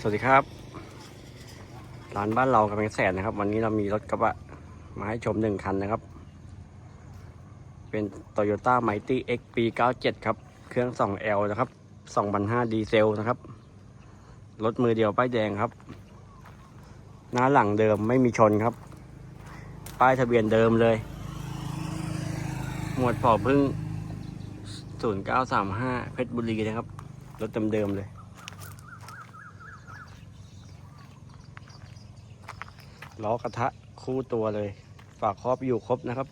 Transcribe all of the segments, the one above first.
สวัสดีครับ ร้านบ้านเรากำแพงแสนนะครับ วันนี้เรามีรถกระบะมาให้ชมหนึ่งคันนะครับ เป็น Toyota Mighty X ปี 97 ครับ เครื่อง 2L นะครับ2005ดีเซลนะครับ รถมือเดียวป้ายแดงครับ หน้าหลังเดิมไม่มีชนครับ ป้ายทะเบียนเดิมเลย หมวดผอพึ่ง 0935 เพชรบุรีนะครับ รถเดิมๆเลย ล้อกระทะคู่ตัวเลย ฝากครอบอยู่ครบนะครับ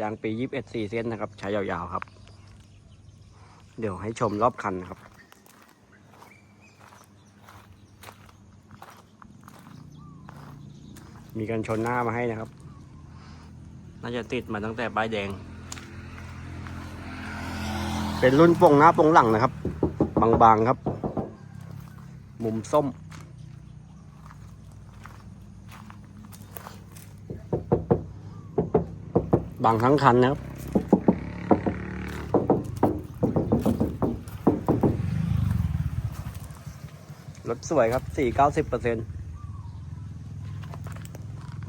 ยางปียี่สิบเอ็ดสี่เส้นนะครับ ใช้ยาวๆครับ เดี๋ยวให้ชมรอบคันนะครับ มีกันชนหน้ามาให้นะครับ น่าจะติดมาตั้งแต่ป้ายแดง เป็นรุ่นปงหน้าปงหลังนะครับ บางๆครับ มุมส้ม บางทั้งคันนะครับ รถสวยครับสี่เก้าสิบเปอร์เซ็นต์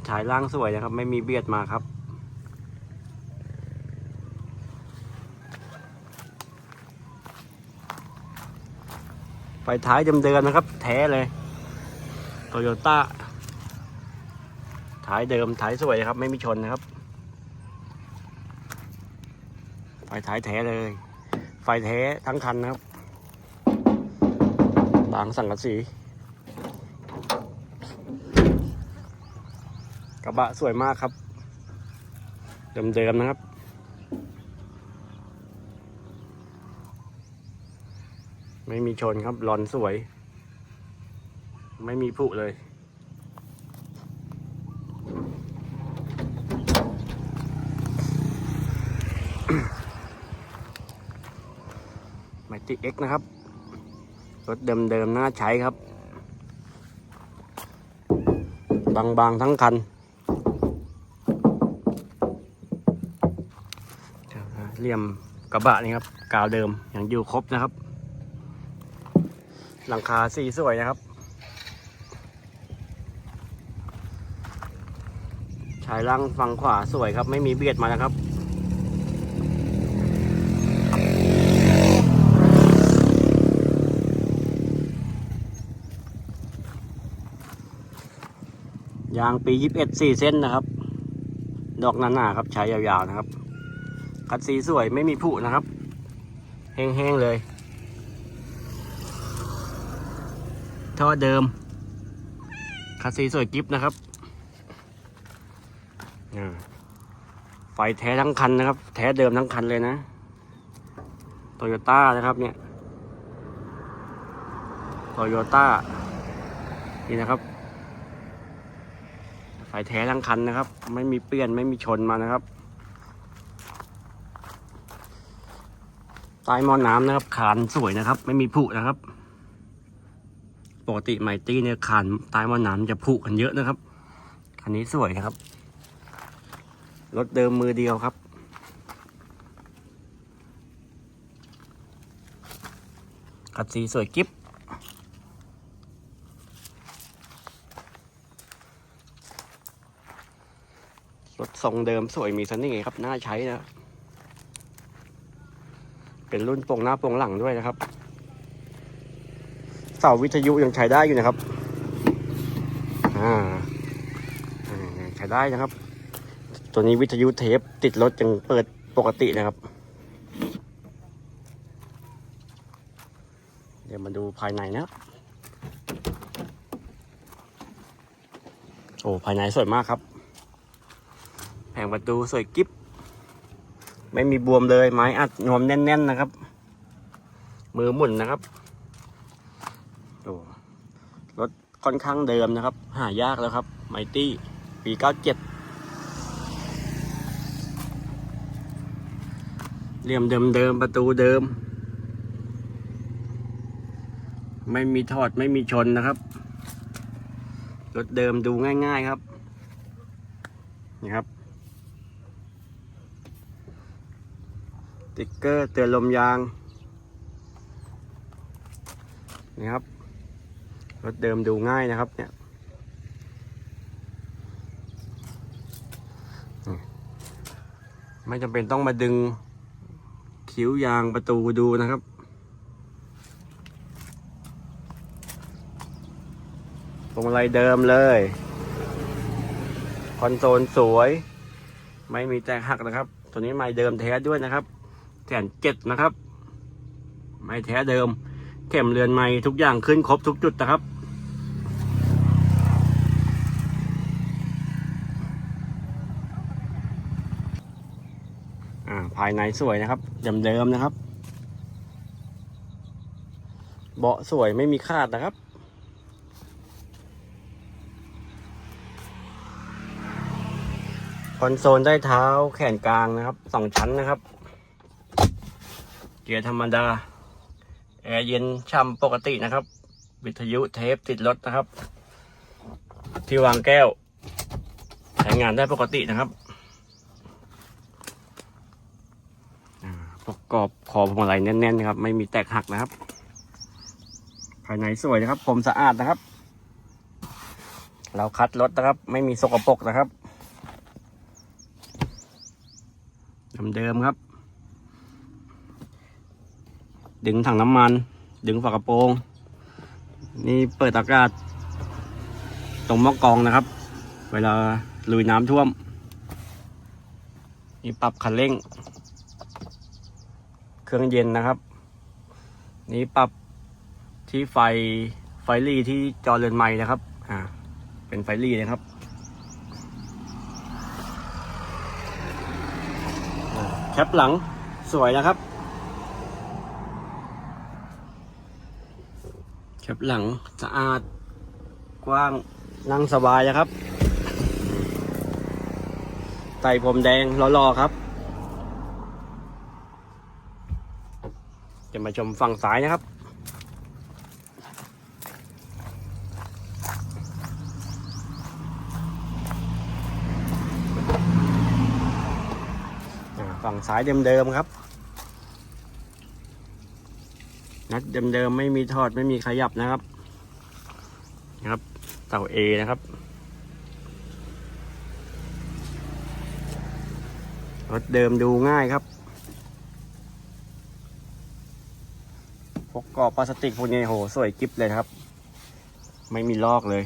ฉายล่างสวยนะครับ ไม่มีเบียดมาครับไฟท้ายเดิมๆนะครับ แท้เลยโตโยต้าท้ายเดิมท้ายสวยครับ ไม่มีชนนะครับ ไฟ ท้ายแท้เลย ไฟแท้ทั้งคันนะครับบางสังกะสี กระบะสวยมากครับ เดิมๆนะครับไม่มีชนครับรอนสวย ไม่มีผุเลยไม ติเอ็กนะครับ รถเดิมๆน่าใช้ครับ บางๆทั้งคัน เหลี่ยมกระบะนี่ครับ กาวเดิมยังอยู่ครบนะครับ หลังคาสีสวยนะครับ ชายล่างฝั่งขวาสวยครับ ไม่มีเบียดมานะครับ ยางปียี่สิบเอ็ดสี่เส้นนะครับ ดอกหนาๆครับใช้ยาวๆนะครับ คัดสีสวยไม่มีผุนะครับแห้งๆเลยท่อเดิม คัดสีสวยกิฟนะครับอ่ไฟแท้ทั้งคันนะครับ แท้เดิมทั้งคันเลยนะโตโยต้านะครับเนี่ยโตโยต้านี่นะครับ ไฟแท้ทั้งคันนะครับ ไม่มีเปลี่ยนไม่มีชนมานะครับใต้หม้อน้ำนะครับขานสวยนะครับ ไม่มีผุนะครับ ปกติไมตี้เนี่ยขานใต้หม้อน้ำจะผุกันเยอะนะครับคันนี้สวยนะครับรถเดิมมือเดียวครับ คัดสีสวยกิ๊บ รถทรงเดิมสวยมีสน่ห์ครับน่าใช้นะ เป็นรุ่นโปร่งหน้าโปร่งหลังด้วยนะครับ เสาวิทยุยังใช้ได้อยู่นะครับ อ่าใช้ได้นะครับ ตัวนี้วิทยุเทปติดรถยังเปิดปกตินะครับ เดี๋ยวมาดูภายในนะโอ้ภายในสวยมากครับ แผงประตูสวยกิ๊บ ไม่มีบวมเลยไม้อัดนวมแน่น ๆนะครับ มือหมุนนะครับโอ้รถค่อนข้างเดิมนะครับ หายากแล้วครับ ไมตี้ ปี 97 เหลี่ยมเดิมๆ ประตูเดิม ไม่มีถอดไม่มีชนนะครับ รถเดิมดูง่าย ๆครับ นี่ครับ ติ๊กเกอร์เตือนลมยาง นี่ครับ รถเดิมดูง่ายนะครับเนี่ยไม่จำเป็นต้องมาดึงคิ้วยางประตูดูนะครับพวงมาลัยเดิมเลย คอนโซลสวย ไม่มีแตกหักนะครับ ตัวนี้ไม่เดิมแท้ด้วยนะครับ แสนเจ็ดนะครับ ไม่แท้เดิม เข็มเรือนไม้ทุกอย่างขึ้นครบทุกจุดนะครับ อ่า ภายในสวยนะครับเดิมๆนะครับ เบาะสวยไม่มีคาดนะครับคอนโซลได้เท้าแขนกลางนะครับสองชั้นนะครับ เกียร์ธรรมดา แอร์เย็นช่ำปกตินะครับ วิทยุเทปติดรถนะครับ ที่วางแก้ว ใช้งานได้ปกตินะครับอ่าประกอบคอพวงมาลัยแน่นๆนะครับ ไม่มีแตกหักนะครับ ภายในสวยนะครับผมสะอาดนะครับ เราคัดรถนะครับ ไม่มีสกปรกนะครับเดิมๆครับ ดึงถังน้ำมัน ดึงฝากระโปรง นี่เปิดอากาศ ตรงหม้อกองนะครับ เวลาลุยน้ำท่วม นี่ปรับคันเร่ง เครื่องเย็นนะครับ นี่ปรับที่ไฟไฟลีที่จอเรือนไม้นะครับ อ่า เป็นไฟลีนะครับแคปหลังสวยนะครับ แคปหลังสะอาดกว้างนั่งสบายนะครับไต่ผมแดงรอๆครับ จะมาชมฝั่งซ้ายนะครับฝั่งซ้ายเดิมๆครับ นัดเดิมๆไม่มีทอดไม่มีขยับนะครับนะครับ เต่า A นะครับรถเดิมดูง่ายครับพวกกรอบพลาสติกพวกนี้โหสวยกิ๊บเลยครับ ไม่มีลอกเลย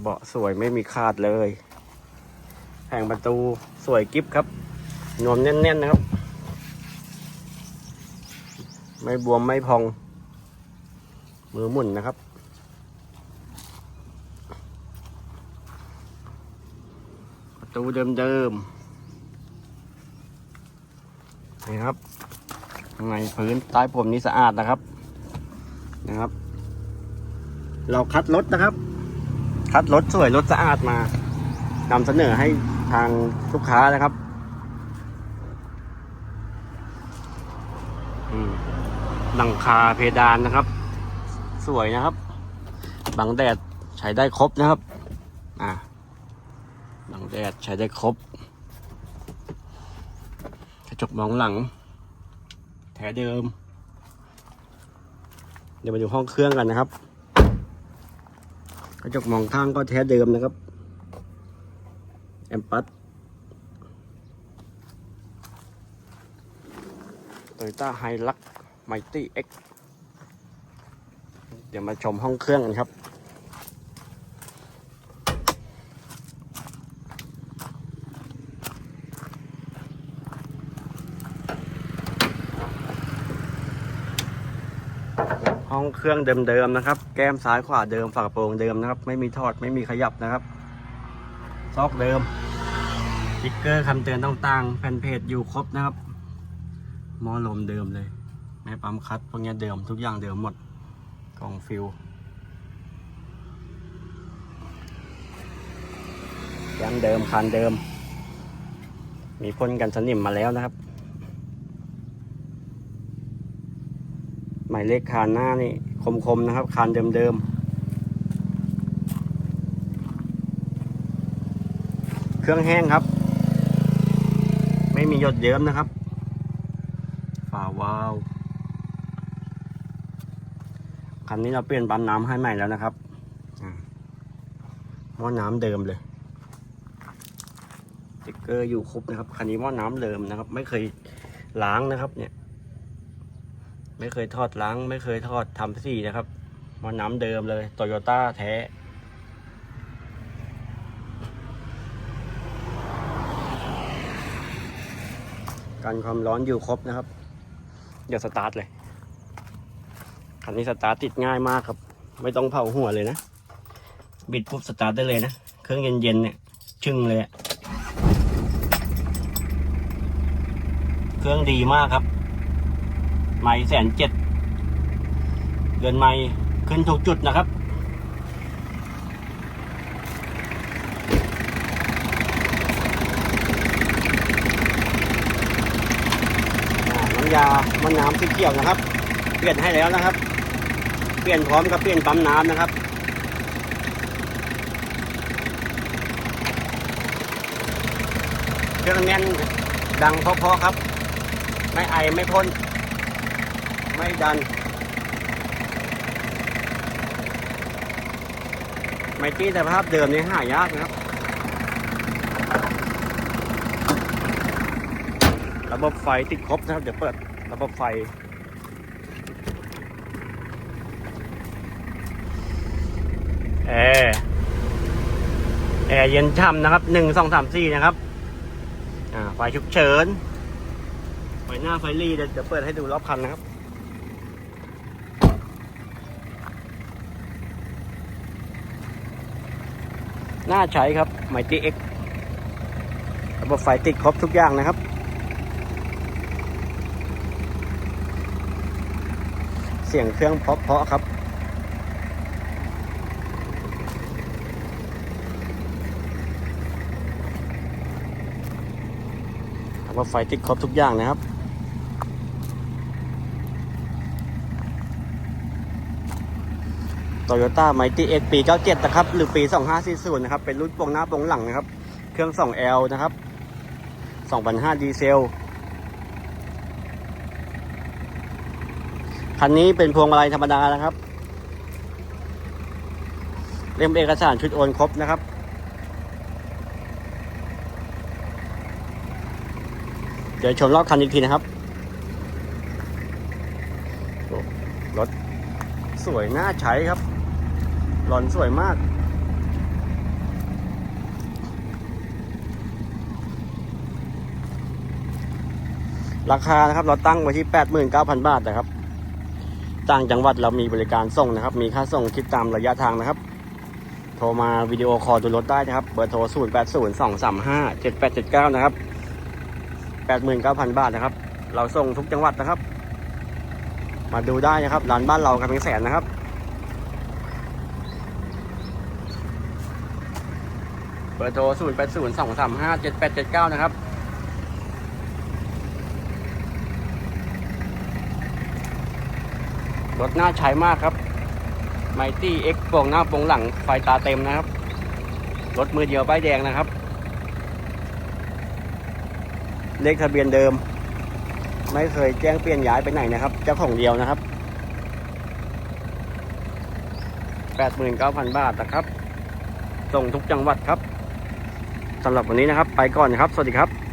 เบาะสวยไม่มีขาดเลยแผงประตูสวยกิ๊บครับนวมแน่นๆนะครับ ไม่บวมไม่พอง มือมุนนะครับ ประตูเดิมๆนี่ครับข้างในพื้นใต้ผมนี่สะอาดนะครับนะครับ เราคัดรถนะครับ คัดรถสวยรถสะอาดมานำเสนอให้ทางลูกค้านะครับอืม หลังคาเพดานนะครับ สวยนะครับบังแดดใช้ได้ครบนะครับ อ่าบังแดดใช้ได้ครบกระจกมองหลัง แถเดิม เดี๋ยวมาดูห้องเครื่องกันนะครับ กระจกมองข้างก็แท้เดิมนะครับ แอมปัสโตโยต้าไฮลัก ไมตี้เอ็กเดี๋ยวมาชมห้องเครื่องกันครับ ห้องเครื่องเดิมๆนะครับ แก้มซ้ายขวาเดิมฝากระโปรงเดิมนะครับ ไม่มีทอดไม่มีขยับนะครับ ซอกเดิมสติ๊กเกอร์คำเตือนต่างๆแผ่นเพจอยู่ครบนะครับมอลมเดิมเลย แม่ปั๊มคัดพวกเนี้ยเดิมทุกอย่างเดิมหมดกล่องฟิวยันเดิมคันเดิม มีพ่นกันสนิมมาแล้วนะครับ หมายเลขคานหน้านี่คมๆนะครับคานเดิมๆเครื่องแห้งครับ ไม่มีหยดเยิ้มนะครับ ฝาวาล์ว คันนี้เราเปลี่ยนปั๊มน้ำให้ใหม่แล้วนะครับหม้อน้ำเดิมเลยสติ๊กเกอร์อยู่ครบนะครับ คันนี้หม้อน้ำเดิมนะครับ ไม่เคยล้างนะครับ เนี่ย ไม่เคยทอดล้าง ไม่เคยทอดทำสีนะครับหม้อน้ำเดิมเลยโตโยต้าแท้กันความร้อนอยู่ครบนะครับ เดี๋ยวสตาร์ทเลย คันนี้สตาร์ทติดง่ายมากครับ ไม่ต้องเผาหัวเลยนะ บิดปุ๊บสตาร์ทได้เลยนะ เครื่องเย็นๆเนี่ยชึ่งเลยอะเครื่องดีมากครับ ไม่แสนเจ็ดเดือนไม่ขึ้นถูกจุดนะครับน้ำยามะน้ำสีเขียวนะครับ เปลี่ยนให้แล้วนะครับ เปลี่ยนพร้อมกับเปลี่ยนปั๊มน้ำนะครับเครื่องแน่นดังเพาะๆครับ ไม่ไอไม่พ่นไม่ดัน ไม่ตีแต่ภาพเดิมนี่หายากนะครับ ระบบไฟติดครบนะครับ เดี๋ยวเปิดระบบไฟ แอร์แอร์เย็นช่ำนะครับหนึ่งสองสามสี่นะครับอ่าไฟฉุกเฉินไฟหน้าไฟรีเดี๋ยวเดี๋ยวเปิดให้ดูรอบคันนะครับน่าใช้ครับ m ม g ี X ระบบไฟติดครบทุกอย่างนะครับ เสียงเครื่องเพาะๆครับ ระบบไฟติดครบทุกอย่างนะครับโตโยต้าไมตี้เอ็กปี 97 นะครับ หรือปี 2540 นะครับ เป็นรุ่นปงหน้าปงหลังนะครับ เครื่อง 2L นะครับ 2005 ดีเซล คันนี้เป็นพวงมาลัยธรรมดานะครับ เล่มเอกสารชุดโอนครบนะครับ เดี๋ยวชมรอบคันอีกทีนะครับ รถสวยน่าใช้ครับ หลอนสวยมากราคานะครับเราตั้งไว้ที่ 89,000 บาทนะครับ ต่างจังหวัดเรามีบริการส่งนะครับ มีค่าส่งคิดตามระยะทางนะครับ โทรมาวิดีโอคอลดูรถได้นะครับ เบอร์โทร 0802357879 นะครับ 89,000 บาทนะครับ เราส่งทุกจังหวัดนะครับ มาดูได้นะครับร้านบ้านเรากำแพงแสนนะครับเบอร์โทร 0802357879 นะครับ รถน่าใช้มากครับไมตี้เอ็กโป่งหน้าโป่งหลังไฟตาเต็มนะครับ รถมือเดียวป้ายแดงนะครับ เลขทะเบียนเดิม ไม่เคยแจ้งเปลี่ยนย้ายไปไหนนะครับ เจ้าของเดียวนะครับ89,000บาทนะครับส่งทุกจังหวัดครับสำหรับวันนี้นะครับ ไปก่อนนะครับ สวัสดีครับ